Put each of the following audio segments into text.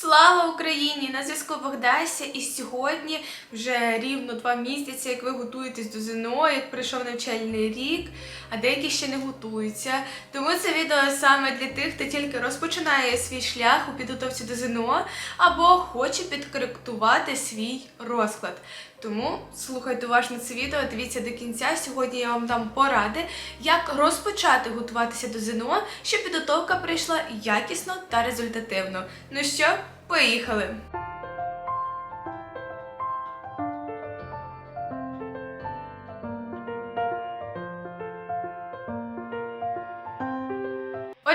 Слава Україні! На зв'язку Богдася, і сьогодні вже рівно два місяці, як ви готуєтесь до ЗНО, як прийшов навчальний рік, а деякі ще не готуються. Тому це відео саме для тих, хто тільки розпочинає свій шлях у підготовці до ЗНО або хоче підкоректувати свій розклад. Тому слухайте уважно це відео, дивіться до кінця. Сьогодні я вам дам поради, як розпочати готуватися до ЗНО, щоб підготовка прийшла якісно та результативно. Ну що, поїхали!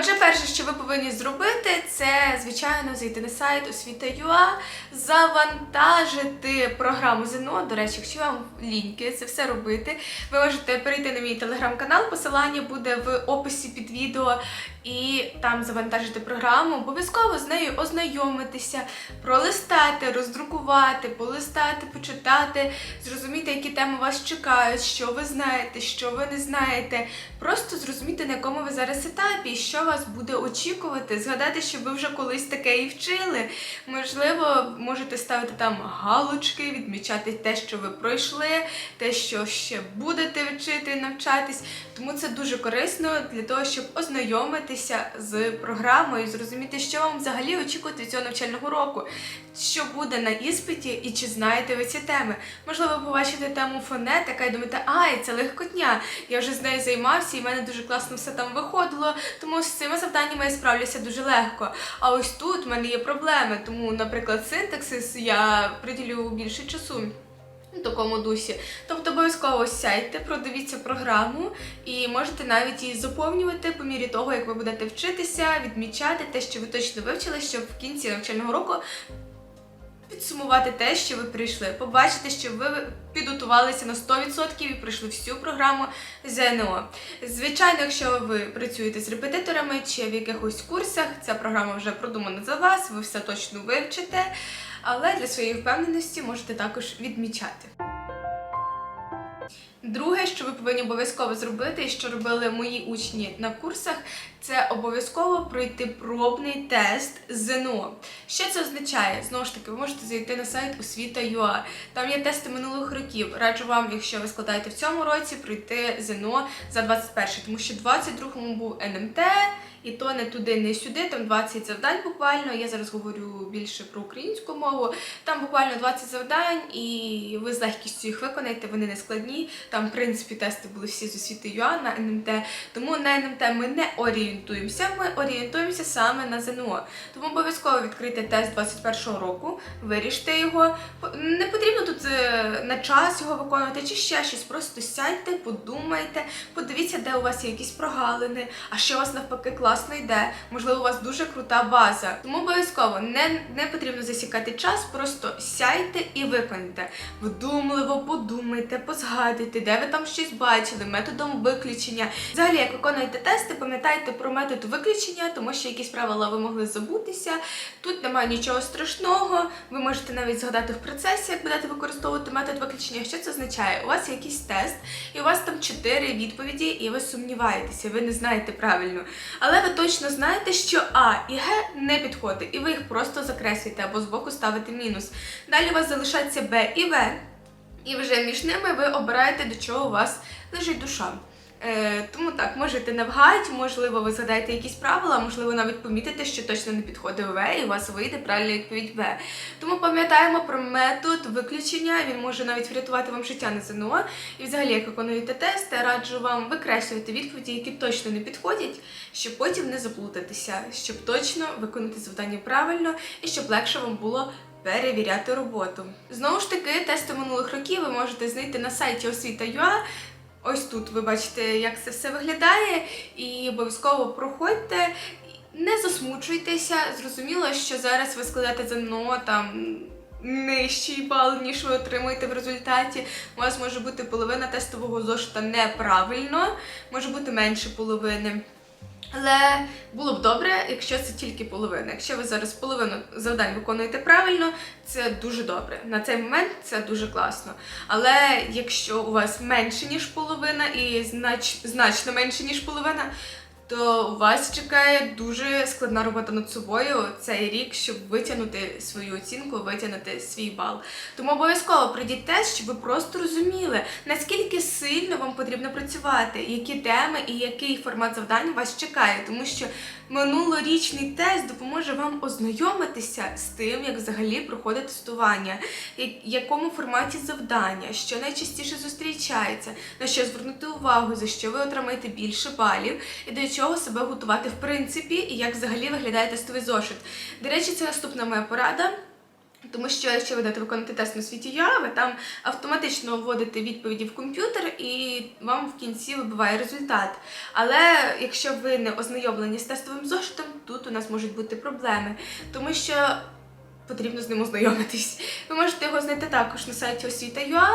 Отже, перше, що ви повинні зробити, це звичайно зайти на сайт освіта.ua, завантажити програму ЗНО. До речі, якщо вам ліньки це все робити, ви можете перейти на мій телеграм-канал. Посилання буде в описі під відео і там завантажити програму. Обов'язково з нею ознайомитися, пролистати, роздрукувати, полистати, почитати, зрозуміти, які теми вас чекають, що ви знаєте, що ви не знаєте. Просто зрозуміти, на якому ви зараз етапі, що вас буде очікувати, згадати, що ви вже колись таке і вчили. Можливо, можете ставити там галочки, відмічати те, що ви пройшли, те, що ще будете вчити, навчатись. Тому це дуже корисно для того, щоб ознайомитися з програмою, зрозуміти, що вам взагалі очікувати від цього навчального року, що буде на іспиті і чи знаєте ви ці теми. Можливо, побачите тему фонетика і думаєте, ай, це легкотня. Я вже з нею займався, і в мене дуже класно все там виходило. Тому з цими завданнями я справлюся дуже легко. А ось тут в мене є проблеми. Тому, наприклад, синтаксис я приділю більше часу. Такому дусі. Тобто обов'язково сядьте, продивіться програму і можете навіть її заповнювати по мірі того, як ви будете вчитися, відмічати те, що ви точно вивчили, щоб в кінці навчального року підсумувати те, що ви прийшли, побачити, що ви підготувалися на 100% і пройшли всю програму ЗНО. Звичайно, якщо ви працюєте з репетиторами чи в якихось курсах, ця програма вже продумана за вас, ви все точно вивчите, але для своєї впевненості можете також відмічати. Друге, що ви повинні обов'язково зробити, і що робили мої учні на курсах, це обов'язково пройти пробний тест ЗНО. Що це означає? Знову ж таки, ви можете зайти на сайт освіта.ua. Там є тести минулих років. Раджу вам, якщо ви складаєте в цьому році, пройти ЗНО за 21 тому що в 22-му був НМТ, і то не туди, не сюди. Там 20 завдань буквально. Я зараз говорю більше про українську мову. Там буквально 20 завдань, і ви з легкістю їх виконаєте, вони не складні. Там, в принципі, тести були всі з освіти ЮА на НМТ. Тому на НМТ ми не орієнтуємося, ми орієнтуємося саме на ЗНО. Тому обов'язково відкрийте тест 21-го року, виріште його. Не потрібно тут е, на час його виконувати чи ще щось. Просто сядьте, подумайте, подивіться, де у вас є якісь прогалини, а що у вас навпаки класно йде. Можливо, у вас дуже крута база. Тому обов'язково не, не потрібно засікати час, просто сядьте і виконайте. Вдумливо подумайте, позгадуйте, де ви там щось бачили, методом виключення. Взагалі, як виконуєте тести, пам'ятайте про метод виключення, тому що якісь правила ви могли забутися. Тут немає нічого страшного. Ви можете навіть згадати в процесі, як будете використовувати метод виключення. Що це означає? У вас якийсь тест, і у вас там чотири відповіді, і ви сумніваєтеся, ви не знаєте правильно. Але ви точно знаєте, що А і Г не підходить, і ви їх просто закреслюєте або збоку ставите мінус. Далі у вас залишаться Б і В. І вже між ними ви обираєте, до чого у вас лежить душа. Е, тому так, можете навгадь, можливо, ви згадаєте якісь правила, можливо, навіть помітите, що точно не підходить В, і у вас вийде правильна відповідь В. Тому пам'ятаємо про метод виключення, він може навіть врятувати вам життя на ЗНО. І взагалі, як виконуєте тести, раджу вам викреслювати відповіді, які точно не підходять, щоб потім не заплутатися, щоб точно виконати завдання правильно і щоб легше вам було перевіряти роботу. Знову ж таки, тести минулих років ви можете знайти на сайті освіта.ua. Ось тут ви бачите, як це все виглядає, і обов'язково проходьте. Не засмучуйтеся. Зрозуміло, що зараз ви складаєте ЗНО там нижчий бал, ніж ви отримуєте в результаті. У вас може бути половина тестового зошита неправильно, може бути менше половини. Але було б добре, якщо це тільки половина. Якщо ви зараз половину завдань виконуєте правильно, це дуже добре. На цей момент це дуже класно. Але якщо у вас менше ніж половина і знач, значно менше ніж половина, то вас чекає дуже складна робота над собою цей рік, щоб витягнути свою оцінку, витягнути свій бал. Тому обов'язково пройдіть тест, щоб ви просто розуміли, наскільки сильно вам потрібно працювати, які теми і який формат завдань вас чекає, тому що минулорічний тест допоможе вам ознайомитися з тим, як взагалі проходить тестування, в якому форматі завдання, що найчастіше зустрічається, на що звернути увагу, за що ви отримаєте більше балів, і до чого себе готувати в принципі, і як взагалі виглядає тестовий зошит. До речі, це наступна моя порада. Тому що якщо ви будете виконувати тест на світі Я, ви там автоматично вводите відповіді в комп'ютер і вам в кінці вибиває результат. Але якщо ви не ознайомлені з тестовим зошитом, тут у нас можуть бути проблеми, тому що потрібно з ним ознайомитись. Ви можете його знайти також на сайті освіта.ua,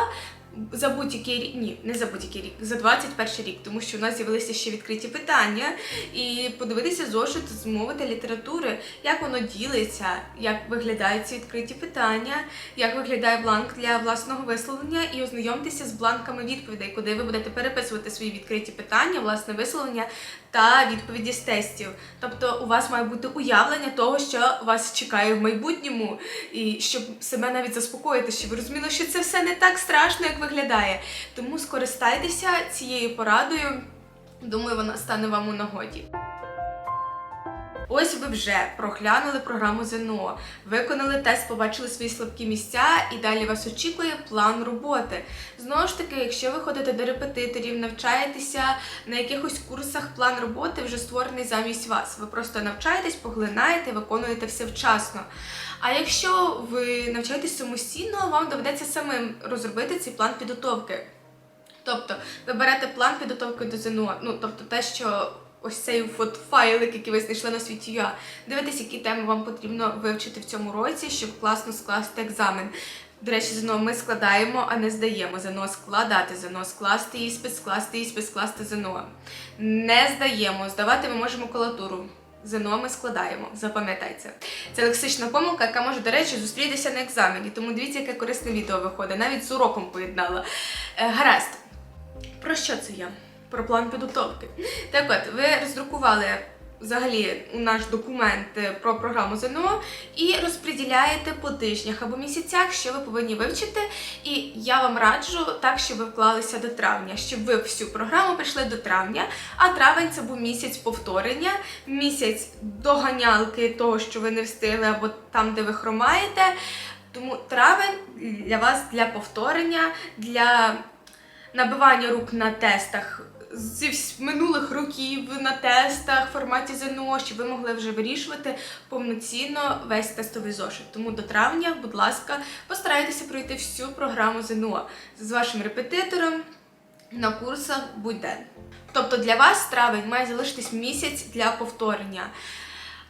за будь-який рік, ні, не за будь-який рік, за 21 рік, тому що у нас з'явилися ще відкриті питання, і подивитися зошит з мови та літератури, як воно ділиться, як виглядають ці відкриті питання, як виглядає бланк для власного висловлення, і ознайомтеся з бланками відповідей, куди ви будете переписувати свої відкриті питання, власне висловлення та відповіді з тестів. Тобто у вас має бути уявлення того, що вас чекає в майбутньому, і щоб себе навіть заспокоїти, щоб ви розуміли, що це все не так страшно, як виглядає. Тому скористайтеся цією порадою. Думаю, вона стане вам у нагоді. Ось ви вже проглянули програму ЗНО, виконали тест, побачили свої слабкі місця, і далі вас очікує план роботи. Знову ж таки, якщо ви ходите до репетиторів, навчаєтеся на якихось курсах, план роботи вже створений замість вас. Ви просто навчаєтесь, поглинаєте, виконуєте все вчасно. А якщо ви навчаєтесь самостійно, вам доведеться самим розробити цей план підготовки. Тобто, ви берете план підготовки до ЗНО, ну тобто те, що ось цей от файлик, який ви знайшли на світі ЮА, дивитесь, які теми вам потрібно вивчити в цьому році, щоб класно скласти екзамен. До речі, ЗНО ми складаємо, а не здаємо. ЗНО складати, ЗНО скласти іспит, скласти іспит, скласти ЗНО. Не здаємо. Здавати ми можемо колатуру. ЗНО ми складаємо, запам'ятайте. Це лексична помилка, яка може, до речі, зустрітися на екзамені. Тому дивіться, яке корисне відео виходить. Навіть з уроком поєднала. Е, гаразд. Про що це я? Про план підготовки. Так от, ви роздрукували взагалі у наш документ е, про програму ЗНО і розподіляєте по тижнях або місяцях, що ви повинні вивчити. І я вам раджу так, щоб ви вклалися до травня, щоб ви всю програму прийшли до травня. А травень це був місяць повторення, місяць доганялки того, що ви не встигли, або там, де ви хромаєте. Тому травень для вас для повторення, для набивання рук на тестах зі минулих років на тестах в форматі ЗНО, щоб ви могли вже вирішувати повноцінно весь тестовий зошит. Тому до травня, будь ласка, постарайтеся пройти всю програму ЗНО з вашим репетитором на курсах будь-де. Тобто для вас травень має залишитись місяць для повторення.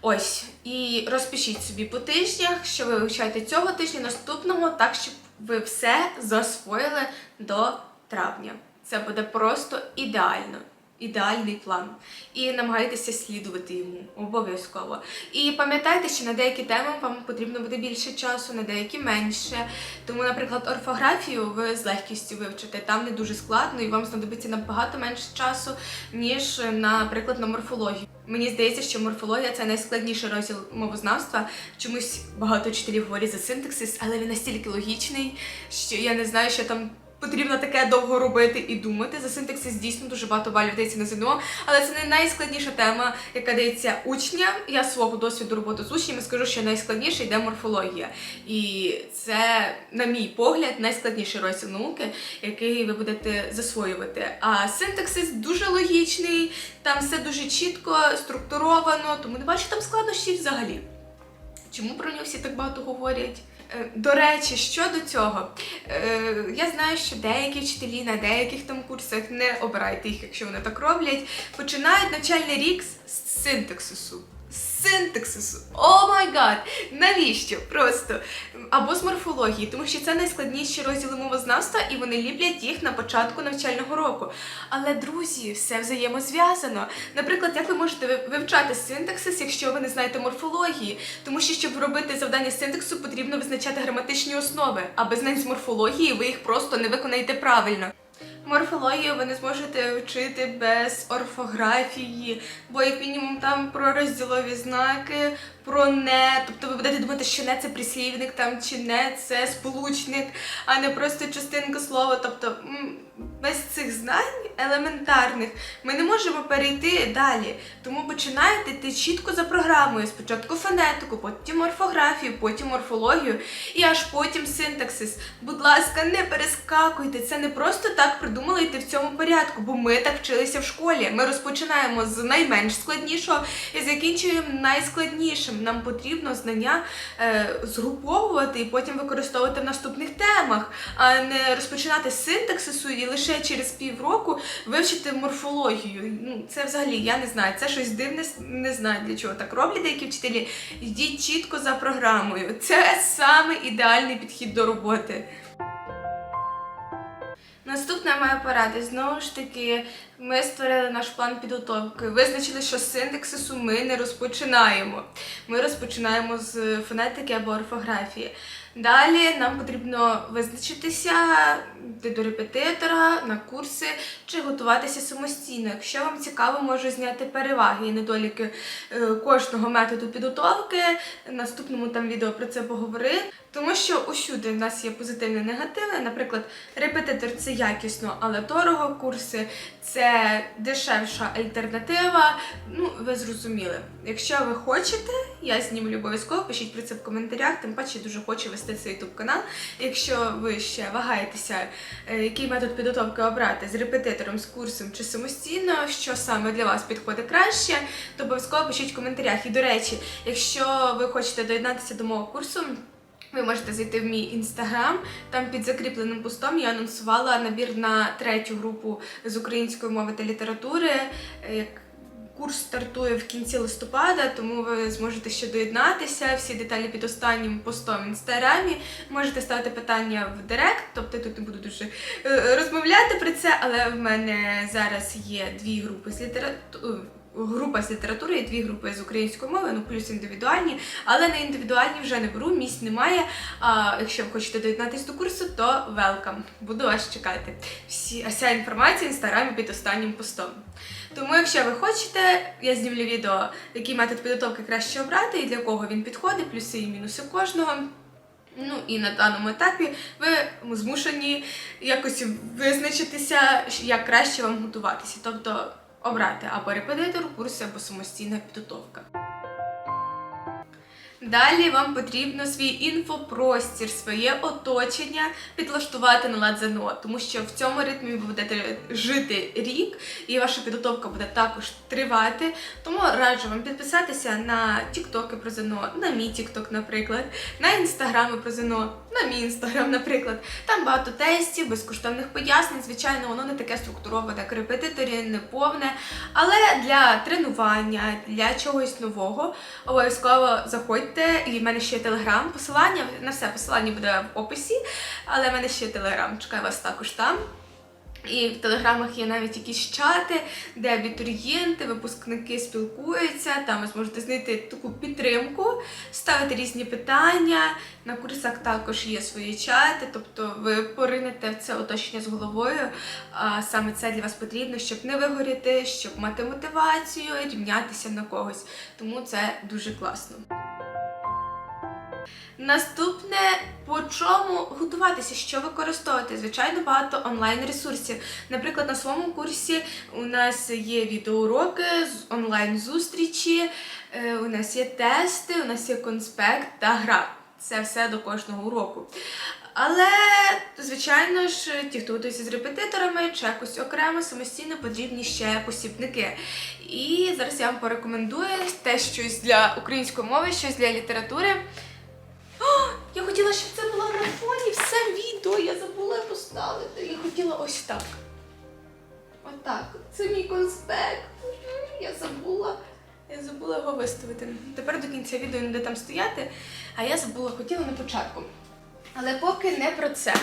Ось, і розпишіть собі по тижнях, що ви вивчаєте цього тижня, наступного, так щоб ви все засвоїли до травня. Це буде просто ідеально. Ідеальний план. І намагайтеся слідувати йому обов'язково. І пам'ятайте, що на деякі теми вам потрібно буде більше часу, на деякі менше. Тому, наприклад, орфографію ви з легкістю вивчите. Там не дуже складно, і вам знадобиться набагато менше часу, ніж, наприклад, на морфологію. Мені здається, що морфологія це найскладніший розділ мовознавства. Чомусь багато вчителів говорять за синтаксис, але він настільки логічний, що я не знаю, що там. Потрібно таке довго робити і думати. За синтаксис дійсно дуже багато балів дається на ЗНО, але це не найскладніша тема, яка дається учням. Я з свого досвіду роботи з учнями скажу, що найскладніше йде морфологія. І це, на мій погляд, найскладніший розділ науки, який ви будете засвоювати. А синтаксис дуже логічний, там все дуже чітко, структуровано, тому не бачу там складнощів взагалі. Чому про нього всі так багато говорять? Е, До речі, щодо цього, е, я знаю, що деякі вчителі на деяких там курсах не обирайте їх, якщо вони так роблять, починають навчальний рік з синтаксису. Синтаксису. О май гад! Навіщо? Просто або з морфології, тому що це найскладніші розділи мовознавства, і вони ліплять їх на початку навчального року. Але друзі, все взаємозв'язано. Наприклад, як ви можете вивчати синтаксис, якщо ви не знаєте морфології? Тому що, щоб робити завдання синтаксу, потрібно визначати граматичні основи, а без знань з морфології ви їх просто не виконаєте правильно. Морфологію ви не зможете вчити без орфографії, бо як мінімум там про розділові знаки, про не, тобто ви будете думати, що не це прислівник там чи не це сполучник, а не просто частинка слова. Тобто без цих знань елементарних ми не можемо перейти далі. Тому починаєте йти чітко за програмою. Спочатку фонетику, потім орфографію, потім морфологію і аж потім синтаксис. Будь ласка, не перескакуйте. Це не просто так придумали йти в цьому порядку, бо ми так вчилися в школі. Ми розпочинаємо з найменш складнішого і закінчуємо найскладнішим. Нам потрібно знання е, згруповувати і потім використовувати в наступних темах, а не розпочинати з синтаксису і лише через півроку вивчити морфологію. Ну, це взагалі я не знаю. Це щось дивне, не знаю для чого так роблять деякі вчителі. Йдіть чітко за програмою. Це саме ідеальний підхід до роботи. Наступна моя порада. Знову ж таки, ми створили наш план підготовки. Визначили, що з синтаксису ми не розпочинаємо. Ми розпочинаємо з фонетики або орфографії. Далі нам потрібно визначитися, до репетитора на курси чи готуватися самостійно. Якщо вам цікаво, можу зняти переваги і недоліки е, кожного методу підготовки. В наступному там відео про це поговорю. Тому що усюди в нас є позитивне і негативне. Наприклад, репетитор це якісно, але дорого. Курси це дешевша альтернатива. Ну, ви зрозуміли. Якщо ви хочете, я знімлю обов'язково, пишіть про це в коментарях. Тим паче дуже хочу вести цей YouTube канал. Якщо ви ще вагаєтеся, е, який метод підготовки обрати з репетитором, з курсом чи самостійно, що саме для вас підходить краще, то обов'язково пишіть в коментарях. І до речі, якщо ви хочете доєднатися до мого курсу. Ви можете зайти в мій інстаграм. Там під закріпленим постом я анонсувала набір на третю групу з української мови та літератури. Е, Курс стартує в кінці листопада, тому ви зможете ще доєднатися. Всі деталі під останнім постом в інстаграмі. Можете ставити питання в директ, тобто тут не буду дуже е, розмовляти про це, але в мене зараз є дві групи з літератури. Група з літератури і дві групи з української мови, ну плюс індивідуальні, але на індивідуальні вже не беру, місць немає. А якщо ви хочете доєднатися до курсу, то welcome. Буду вас чекати. Всі, вся інформація в інстаграмі під останнім постом. Тому, якщо ви хочете, я знімлю відео, який метод підготовки краще обрати і для кого він підходить, плюси і мінуси кожного. Ну і на даному етапі ви змушені якось визначитися, як краще вам готуватися. Тобто обрати або репетитор, курси, або самостійна підготовка. Далі вам потрібно свій інфопростір, своє оточення підлаштувати на лад ЗНО, тому що в цьому ритмі ви будете жити рік, і ваша підготовка буде також тривати. Тому раджу вам підписатися на тіктоки про ЗНО, на мій тікток, наприклад, на інстаграми про ЗНО, на мій інстаграм, наприклад. Там багато тестів, безкоштовних пояснень. Звичайно, воно не таке структуроване, як репетиторі, не повне. Але для тренування, для чогось нового обов'язково заходьте. І в мене ще телеграм. Посилання на все посилання буде в описі, але в мене ще телеграм. Чекаю вас також там. І в телеграмах є навіть якісь чати, де абітурієнти, випускники спілкуються. Там ви зможете знайти таку підтримку, ставити різні питання. На курсах також є свої чати, тобто ви поринете в це оточення з головою. А саме це для вас потрібно, щоб не вигоріти, щоб мати мотивацію, рівнятися на когось. Тому це дуже класно. Наступне по чому готуватися, що використовувати? Звичайно, багато онлайн-ресурсів. Наприклад, на своєму курсі у нас є відеоуроки, онлайн-зустрічі, е, у нас є тести, у нас є конспект та гра. Це все до кожного уроку. Але, звичайно ж, ті, хто готується з репетиторами, чи якось окремо самостійно потрібні ще посібники. І зараз я вам порекомендую те щось для української мови, щось для літератури. Я хотіла, щоб це було на фоні все відео. Я забула поставити. Я хотіла ось так. Отак. Це мій конспект. Я забула. Я забула його виставити. Тепер до кінця відео не буде там стояти, а я забула, хотіла на початку. Але поки не про це.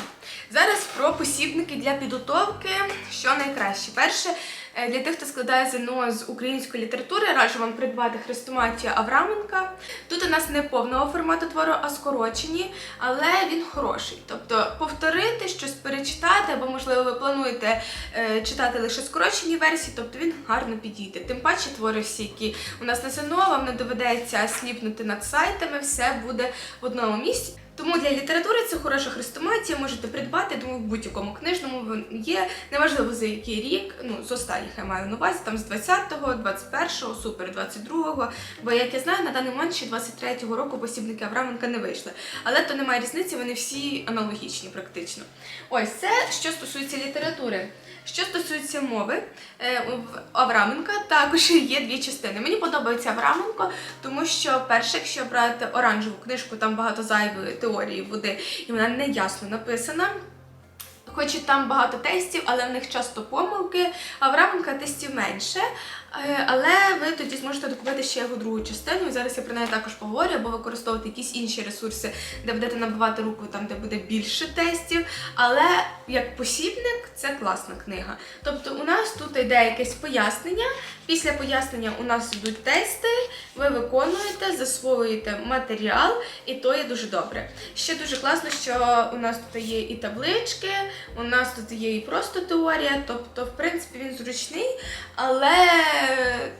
Зараз про посібники для підготовки, що найкраще. Перше, Е, Для тих, хто складає ЗНО з української літератури, раджу вам придбати хрестоматію Авраменка. Тут у нас не повного формату твору, а скорочені, але він хороший. Тобто повторити щось перечитати, або, можливо, ви плануєте е, читати лише скорочені версії, тобто він гарно підійде. Тим паче твори всі, які у нас на ЗНО, вам не доведеться сліпнути над сайтами, все буде в одному місці. Тому для літератури це хороша хрестоматія, можете придбати, думаю, в будь-якому книжному є. Неважливо за який рік, ну з останніх я маю на увазі, там з 20-го, 21-го, супер 22-го. Бо як я знаю, на даний момент ще 23-го року посібники Авраменка не вийшли. Але то немає різниці, вони всі аналогічні практично. Ось це що стосується літератури. Що стосується мови, е, Авраменка також є дві частини. Мені подобається Авраменко, тому що перше, якщо брати оранжеву книжку, там багато зайвої теорії буде, і вона не ясно написана. Хоч і там багато тестів, але в них часто помилки, а в рамках тестів менше. Е, Але ви тоді зможете докупити ще його другу частину. І зараз я про неї також поговорю, або використовувати якісь інші ресурси, де будете набивати руку, там де буде більше тестів. Але як посібник це класна книга. Тобто у нас тут йде якесь пояснення. Після пояснення у нас йдуть тести, ви виконуєте, засвоюєте матеріал, і то є дуже добре. Ще дуже класно, що у нас тут є і таблички, у нас тут є і просто теорія, тобто, в принципі, він зручний, але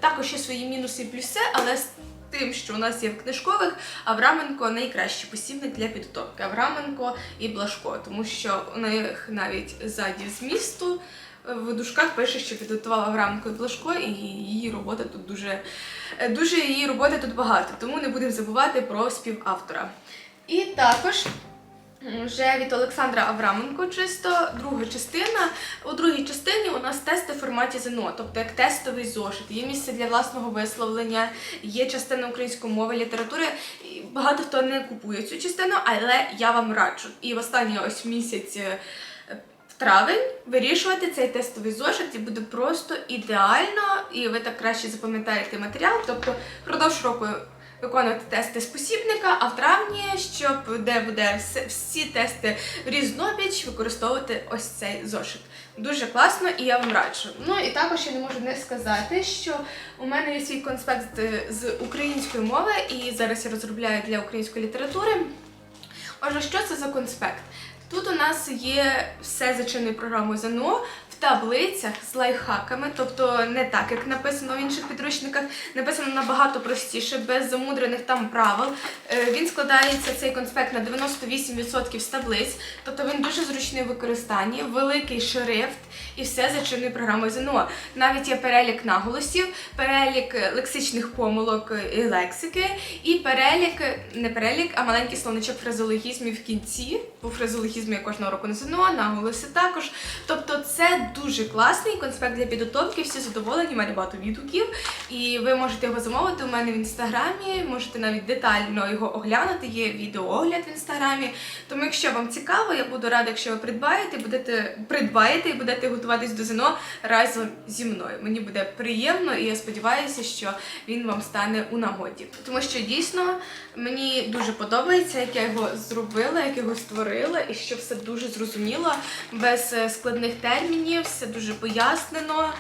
також є свої мінуси і плюси, але з тим, що у нас є в книжкових, Авраменко найкращий посібник для підготовки. Авраменко і Блашко, тому що у них навіть ззаді змісту в дужках пише, що підготувала Авраменко і Блашко, і її робота тут дуже, дуже її роботи тут багато, тому не будемо забувати про співавтора. І також вже від Олександра Авраменко чисто друга частина. У другій частині у нас тести в форматі ЗНО, тобто як тестовий зошит. Є місце для власного висловлення, є частина української мови, літератури. Багато хто не купує цю частину, але я вам раджу. І в останній ось місяць. е, Травень вирішувати цей тестовий зошит і буде просто ідеально, і ви так краще запам'ятаєте матеріал. Тобто впродовж року виконувати тести з посібника, а в травні, щоб де буде всі тести в різнобіч, використовувати ось цей зошит. Дуже класно і я вам раджу. Ну і також я не можу не сказати, що у мене є свій конспект е, з української мови, і зараз я розробляю для української літератури. Отже, що це за конспект? Тут у нас є все за чинною програмою ЗНО таблицях з лайфхаками, тобто не так, як написано в інших підручниках, написано набагато простіше, без замудрених там правил. Е, Він складається цей конспект на 98% з таблиць, тобто він дуже зручний в використанні, великий шрифт і все за програмою ЗНО. Навіть є перелік наголосів, перелік е, лексичних помилок е, і лексики, і перелік, не перелік, а маленький словничок фразеологізмів в кінці. Бо фразеологізми я кожного року не ЗНО, наголоси також. Тобто це дуже класний конспект для підготовки, всі задоволені, має багато відгуків. І ви можете його замовити у мене в інстаграмі, можете навіть детально його оглянути. Є відеоогляд в інстаграмі. Тому, якщо вам цікаво, я буду рада, якщо ви придбаєте, будете придбаєте і будете готуватись до ЗНО разом зі мною. Мені буде приємно, і я сподіваюся, що він вам стане у нагоді. Тому що дійсно мені дуже подобається, як я його зробила, як його створила, і що все дуже зрозуміло, без е, складних термінів, все дуже пояснено.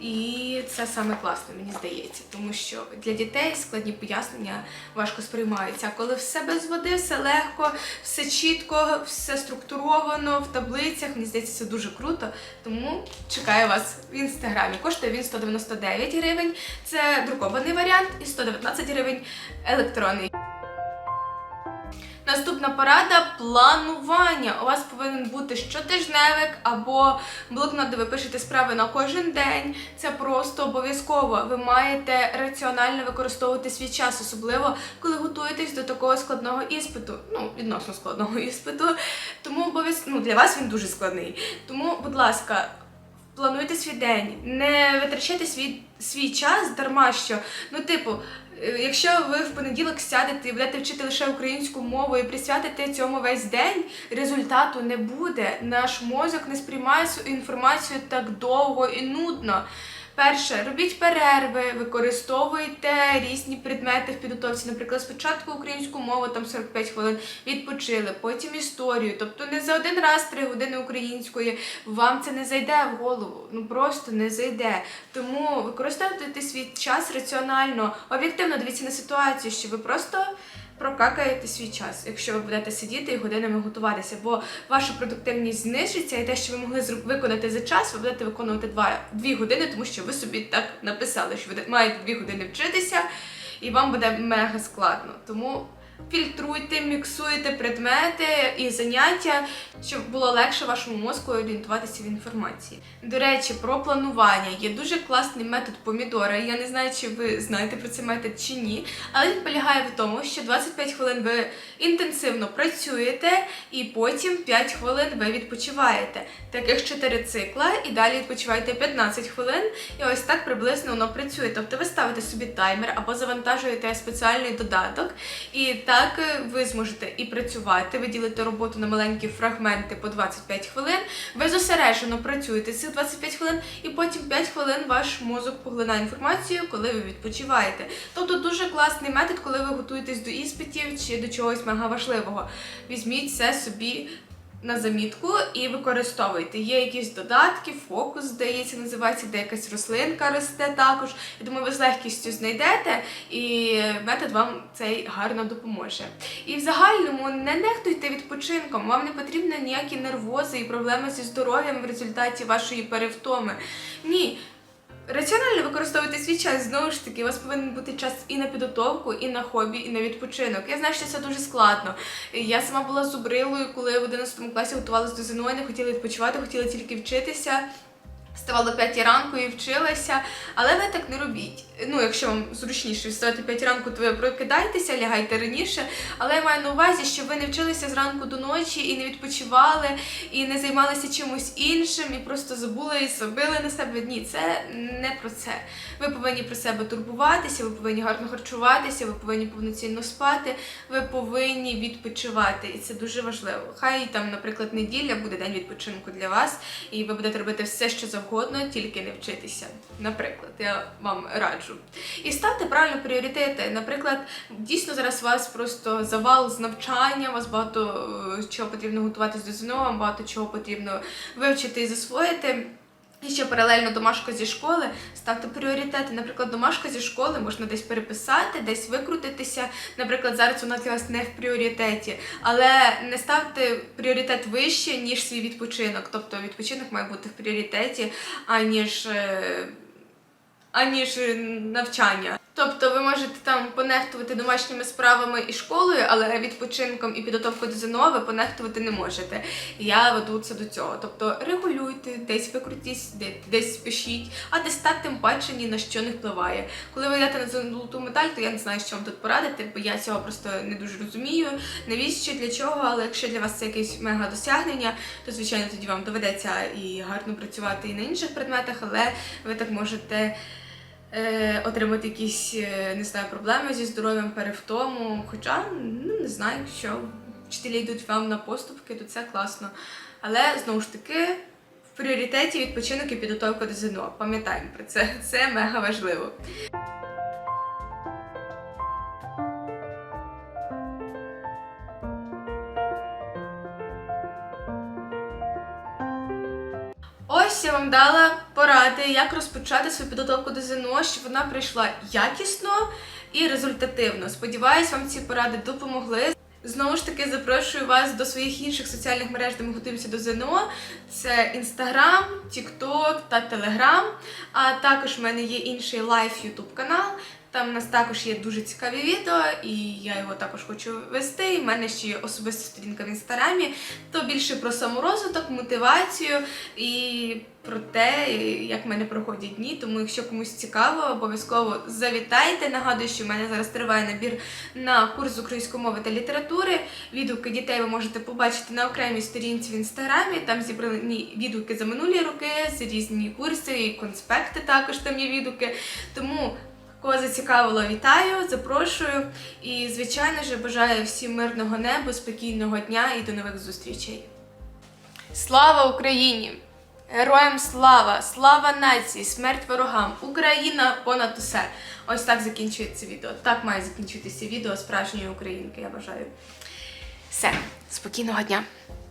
І це саме класно, мені здається, тому що для дітей складні пояснення важко сприймаються. Коли все без води, все легко, все чітко, все структуровано в таблицях, мені здається, це дуже круто. Тому чекаю вас в інстаграмі. Коштує він 199 гривень. Це друкований варіант, і 119 гривень електронний. Наступна порада планування. У вас повинен бути щотижневик або блокнот, де ви пишете справи на кожен день. Це просто обов'язково. Ви маєте раціонально використовувати свій час, особливо коли готуєтесь до такого складного іспиту. Ну, відносно складного іспиту. Тому обов'язково ну, для вас він дуже складний. Тому, будь ласка. Плануйте свій день, не витрачайте свій, свій час дарма що. Ну, типу, е, якщо ви в понеділок сядете і будете вчити лише українську мову і присвятите цьому весь день, результату не буде. Наш мозок не сприймає цю інформацію так довго і нудно. Перше, робіть перерви, використовуйте різні предмети в підготовці. Наприклад, спочатку українську мову, там 45 хвилин відпочили, потім історію. Тобто не за один раз три години української вам це не зайде в голову. Ну просто не зайде. Тому використовуйте свій час раціонально, об'єктивно дивіться на ситуацію, що ви просто. Прокакаєте свій час, якщо ви будете сидіти і годинами готуватися, бо ваша продуктивність знижиться, і те, що ви могли виконати за час, ви будете виконувати 2, 2 години, тому що ви собі так написали, що ви маєте 2 години вчитися, і вам буде мега складно. Тому фільтруйте, міксуйте предмети і заняття, щоб було легше вашому мозку орієнтуватися в інформації. До речі, про планування є дуже класний метод помідора. Я не знаю, чи ви знаєте про цей метод чи ні, але він полягає в тому, що 25 хвилин ви інтенсивно працюєте, і потім 5 хвилин ви відпочиваєте. Таких 4 цикла, і далі відпочиваєте 15 хвилин, і ось так приблизно воно працює. Тобто ви ставите собі таймер або завантажуєте спеціальний додаток, і так е, ви зможете і працювати, ви ділите роботу на маленькі фрагменти по 25 хвилин. Ви зосереджено працюєте цих 25 хвилин, і потім 5 хвилин ваш мозок поглинає інформацію, коли ви відпочиваєте. Тобто дуже класний метод, коли ви готуєтесь до іспитів чи до чогось мега важливого. Візьміть це собі. На замітку і використовуйте. Є якісь додатки, фокус, здається, називається, де якась рослинка росте також. Я думаю, ви з легкістю знайдете, і метод вам цей гарно допоможе. І в загальному не нехтуйте відпочинком. Вам не потрібні ніякі нервози і проблеми зі здоров'ям в результаті вашої перевтоми. Ні. Раціонально використовуйте свій час, знову ж таки, у вас повинен бути час і на підготовку, і на хобі, і на відпочинок. Я знаю, що це дуже складно. Я сама була зубрилою, коли в 11 класі готувалася до ЗНО, не хотіла відпочивати, хотіла тільки вчитися. Ставала о 5 ранку і вчилася, але ви так не робіть. Ну, якщо вам зручніше вставати 5 ранку, то ви прокидайтеся, лягайте раніше. Але я маю на увазі, що ви не вчилися зранку до ночі і не відпочивали, і не займалися чимось іншим, і просто забули і забили на себе. Ні, це не про це. Ви повинні про себе турбуватися, ви повинні гарно харчуватися, ви повинні повноцінно спати, ви повинні відпочивати. І це дуже важливо. Хай там, наприклад, неділя буде день відпочинку для вас, і ви будете робити все, що завгодно, тільки не вчитися. Наприклад, я вам раджу. І ставте правильно пріоритети. Наприклад, дійсно зараз у вас просто завал з навчання, у вас багато е, чого потрібно готуватись до ЗНО, багато чого потрібно вивчити і засвоїти. І ще паралельно домашка зі школи ставте пріоритети. Наприклад, домашка зі школи можна десь переписати, десь викрутитися. Наприклад, зараз вона для вас не в пріоритеті, але не ставте пріоритет вище, ніж свій відпочинок. Тобто відпочинок має бути в пріоритеті, аніж. Аніж навчання. Тобто ви можете там понехтувати домашніми справами і школою, але відпочинком і підготовкою до ЗНО ви понехтувати не можете. Я веду це до цього. Тобто регулюйте, десь викрутіть, де- десь спішіть, а десь так тим паче ні на що не впливає. Коли ви йдете на золоту медаль, то я не знаю, що вам тут порадити, бо я цього просто не дуже розумію. Навіщо для чого, але якщо для вас це якесь мега досягнення, то звичайно тоді вам доведеться і гарно працювати і на інших предметах, але ви так можете е, отримати якісь е, не знаю, проблеми зі здоров'ям, перевтому. Хоча ну не знаю, що вчителі йдуть вам на поступки, то це класно. Але знову ж таки. В пріоритеті відпочинок і підготовка до ЗНО. Пам'ятаємо про це. Це мега важливо. Вам дала поради, як розпочати свою підготовку до ЗНО, щоб вона прийшла якісно і результативно. Сподіваюсь, вам ці поради допомогли. Знову ж таки, запрошую вас до своїх інших соціальних мереж, де ми готуємося до ЗНО. Це Інстаграм, Тікток та Телеграм. А також в мене є інший лайф Ютуб канал. Там у нас також є дуже цікаві відео, і я його також хочу вести. І в мене ще є особиста сторінка в інстаграмі. То більше про саморозвиток, мотивацію і про те, як в мене проходять дні. Тому, якщо комусь цікаво, обов'язково завітайте. Нагадую, що в мене зараз триває набір на курс з української мови та літератури. Відгуки дітей ви можете побачити на окремій сторінці в інстаграмі. Там зібрані відгуки за минулі роки, різні курси, і конспекти також там є відгуки. Тому Кого зацікавило, вітаю, запрошую і, звичайно ж, бажаю всім мирного неба, спокійного дня і до нових зустрічей. Слава Україні! Героям слава, слава нації, смерть ворогам, Україна понад усе. Ось так закінчується відео. Так має закінчитися відео справжньої українки, я вважаю. Все, спокійного дня.